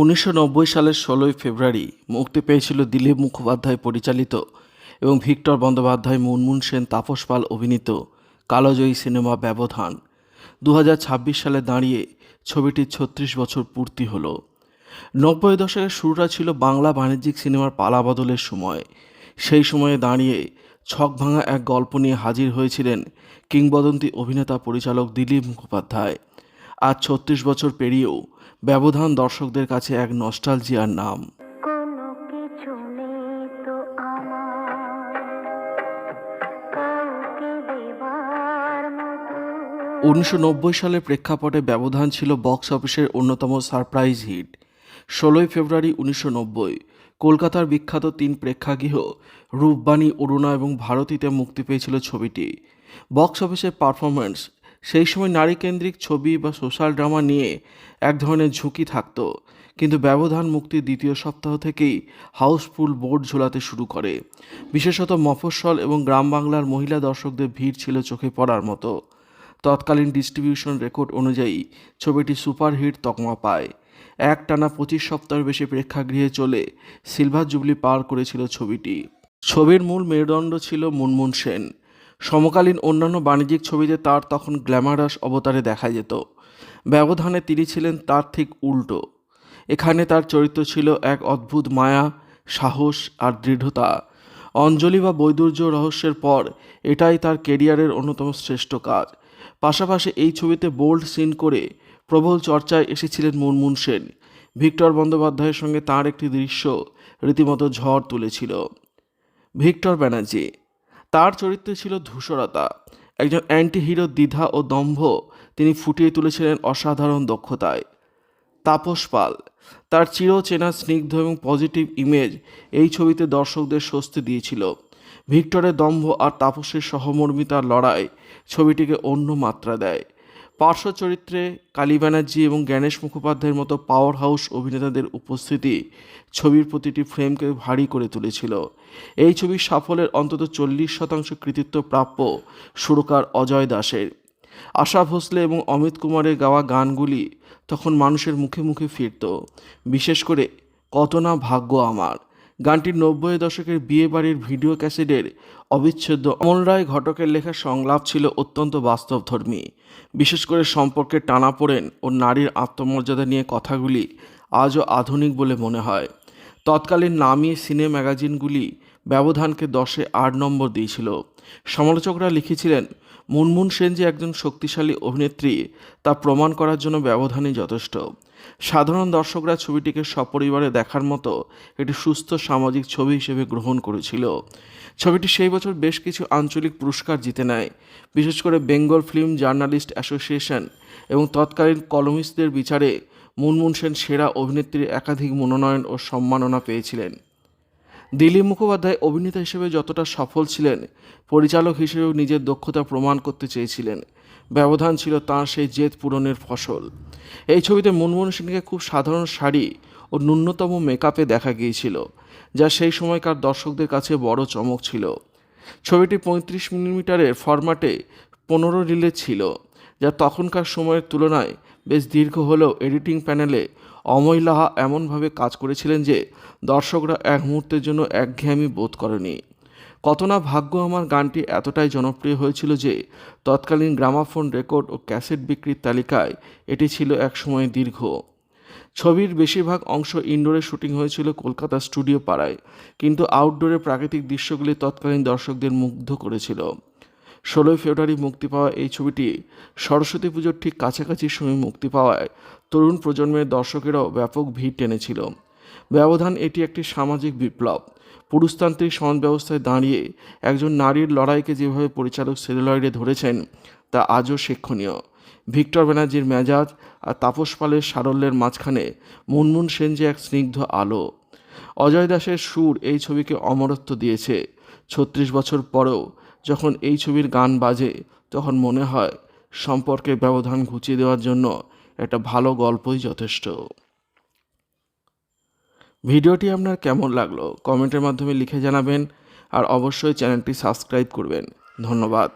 উনিশশো নব্বই সালের ষোলোই ফেব্রুয়ারি মুক্তি পেয়েছিল দিলীপ মুখোপাধ্যায় পরিচালিত এবং ভিক্টর বন্দ্যোপাধ্যায়, মুনমুন সেন, তাপস পাল অভিনীত কালোজয়ী সিনেমা ব্যবধান। দু হাজার ছাব্বিশ সালে দাঁড়িয়ে ছবিটির ছত্রিশ বছর পূর্তি হলো। নব্বই দশকের শুরুটা ছিল বাংলা বাণিজ্যিক সিনেমার পালাবদলের সময়। সেই সময়ে দাঁড়িয়ে ছক ভাঙা এক গল্প নিয়ে হাজির হয়েছিলেন কিংবদন্তি অভিনেতা পরিচালক দিলীপ মুখোপাধ্যায়। আজ ছত্রিশ বছর পেরিয়েও ব্যবধান দর্শকদের কাছে এক নস্টালজিয়ার নাম। উনিশশো নব্বই সালের প্রেক্ষাপটে ব্যবধান ছিল বক্স অফিসের অন্যতম সারপ্রাইজ হিট। ষোলোই ফেব্রুয়ারি উনিশশো নব্বই কলকাতার বিখ্যাত তিন প্রেক্ষাগৃহ রূপবাণী অরুণা এবং ভারতীতে মুক্তি পেয়েছিল ছবিটি। বক্স অফিসের পারফরম্যান্স সেই সময় নারীকেন্দ্রিক ছবি বা সোশ্যাল ড্রামা নিয়ে এক ধরনের ঝুঁকি থাকতো। কিন্তু ব্যবধান মুক্তির দ্বিতীয় সপ্তাহ থেকেই হাউসফুল বোর্ড ঝোলাতে শুরু করে। বিশেষত মফস্বল এবং গ্রাম বাংলার মহিলা দর্শকদের ভিড় ছিল চোখে পড়ার মতো। তৎকালীন ডিস্ট্রিবিউশন রেকর্ড অনুযায়ী ছবিটি সুপারহিট তকমা পায়। এক টানা পঁচিশ সপ্তাহের বেশি প্রেক্ষাগৃহে চলে সিলভার জুবলি পার করেছিল ছবিটি। ছবির মূল মেরুদণ্ড ছিল মুনমুন সেন। সমকালীন অন্যান্য বাণিজ্যিক ছবিতে তার তখন গ্ল্যামারাস অবতারে দেখা যেত। ব্যবধানে তিনি ছিলেন তার ঠিক উল্টো। এখানে তার চরিত্র ছিল এক অদ্ভুত মায়া, সাহস আর দৃঢ়তা। অঞ্জলি বা বৈদুর্য রহস্যের পর এটাই তার কেরিয়ারের অন্যতম শ্রেষ্ঠ কাজ। পাশাপাশি এই ছবিতে বোল্ড সিন করে প্রবল চর্চায় এসেছিলেন মুনমুন সেন। ভিক্টর বন্দ্যোপাধ্যায়ের সঙ্গে তার একটি দৃশ্য রীতিমতো ঝড় তুলেছিল। ভিক্টর ব্যানার্জি তার চরিত্রে ছিল ধূসরতা। একজন অ্যান্টি হিরো দ্বিধা ও দম্ভ, তিনি ফুটিয়ে তুলেছিলেন অসাধারণ দক্ষতায়। তাপস পাল, তার চিরচেনা স্নিগ্ধ এবং পজিটিভ ইমেজ এই ছবিতে দর্শকদের স্বস্তি দিয়েছিল। ভিক্টরের দম্ভ আর তাপসের সহমর্মিতার লড়াই ছবিটিকে অন্য মাত্রা দেয়। পার্শ্ব চরিত্রে কালী ব্যানার্জি এবং জ্ঞানেশ মুখোপাধ্যায়ের মতো পাওয়ার হাউস অভিনেতাদের উপস্থিতি ছবির প্রতিটি ফ্রেমকে ভারী করে তুলেছিল। এই ছবির সাফল্যের অন্তত চল্লিশ শতাংশ কৃতিত্ব প্রাপ্য সুরকার অজয় দাসের আশা ভোসলে এবং অমিত কুমারের গাওয়া গানগুলি তখন মানুষের মুখে মুখে ফিরত। বিশেষ করে কত না ভাগ্য আমার। গানটি নব্বই দশকের বিয়ে বাড়ির ভিডিও ক্যাসেটের অবিচ্ছেদ্য অমল রায় ঘটকের লেখা সংলাপ ছিল অত্যন্ত বাস্তবধর্মী। বিশেষ করে সম্পর্কের টানাপোড়েন ও নারীর আত্মমর্যাদা নিয়ে কথাগুলি আজও আধুনিক বলে মনে হয়। তৎকালীন নামী সিনে ম্যাগাজিনগুলি ব্যবধানকে দশে আট নম্বর দিয়েছিল। সমালোচকরা লিখেছিলেন, মুনমুন সেন যে একজন শক্তিশালী অভিনেত্রী, তা প্রমাণ করার জন্য ব্যবধানই যথেষ্ট। সাধারণ দর্শকরা ছবিটিকে সপরিবারে দেখার মতো একটি সুস্থ সামাজিক ছবি হিসেবে গ্রহণ করেছিল। ছবিটি সেই বছর বেশ কিছু আঞ্চলিক পুরস্কার জিতে নেয়, বিশেষ করে বেঙ্গল ফিল্ম জার্নালিস্ট অ্যাসোসিয়েশন এবং তৎকালীন কলমিস্টদের বিচারে মুনমুন সেন সেরা অভিনেত্রীর একাধিক মনোনয়ন ও সম্মাননা পেয়েছিলেন। দিলীপ মুখোপাধ্যায় অভিনেতা হিসেবে যতটা সফল ছিলেন, পরিচালক হিসেবেও নিজের দক্ষতা প্রমাণ করতে চেয়েছিলেন। ব্যবধান ছিল তাঁর সেই জেদ পূরণের ফসল। এই ছবিতে মনমোহন সিংকে খুব সাধারণ শাড়ি ও ন্যূনতম মেকআপে দেখা গিয়েছিল, যা সেই সময়কার দর্শকদের কাছে বড় চমক ছিল। ছবিটি পঁয়ত্রিশ মিলিমিটারের ফরম্যাটে পনেরো রিলে ছিল, যা তখনকার সময়ের তুলনায় বেশ দীর্ঘ হলেও এডিটিং প্যানেলে অময় লাহা এমনভাবে কাজ করেছিলেন যে দর্শকরা এক মুহূর্তের জন্য একঘেয়েমি বোধ করেনি। কত না ভাগ্য আমার গানটি এতটাই জনপ্রিয় হয়েছিল যে তৎকালীন গ্রামাফোন রেকর্ড ও ক্যাসেট বিক্রির তালিকায় এটি ছিল একসময় দীর্ঘ। ছবির বেশিরভাগ অংশ ইনডোরে শুটিং হয়েছিল কলকাতা স্টুডিও পাড়ায়, কিন্তু আউটডোরে প্রাকৃতিক দৃশ্যগুলি তৎকালীন দর্শকদের মুগ্ধ করেছিল। ষোলোই ফেব্রুয়ারি মুক্তি পাওয়া এই ছবিটি সরস্বতী পুজোর ঠিক কাছাকাছি সময় মুক্তি পাওয়ায় তরুণ প্রজন্মের দর্শকেরাও ব্যাপক ভিড় টেনেছিল। ব্যবধান এটি একটি সামাজিক বিপ্লব। পুরুষতান্ত্রিক সমাজ ব্যবস্থায় দাঁড়িয়ে একজন নারীর লড়াইকে যেভাবে পরিচালক সেলুলয়েডে ধরেছেন, তা আজও শিক্ষণীয়। ভিক্টর ব্যানার্জির মেজাজ আর তাপস পালের সারল্যের মাঝখানে মুনমুন সেন যে এক স্নিগ্ধ আলো। অজয় দাসের সুর এই ছবিকে অমরত্ব দিয়েছে। ছত্রিশ বছর পরেও যখন এই ছবির গান বাজে, তখন মনে হয় সম্পর্কে ব্যবধান ঘুচিয়ে দেওয়ার জন্য একটা ভালো গল্পই যথেষ্ট। ভিডিওটি আপনার কেমন লাগল কমেন্টের মাধ্যমে লিখে জানাবেন আর অবশ্যই চ্যানেলটি সাবস্ক্রাইব করবেন। ধন্যবাদ।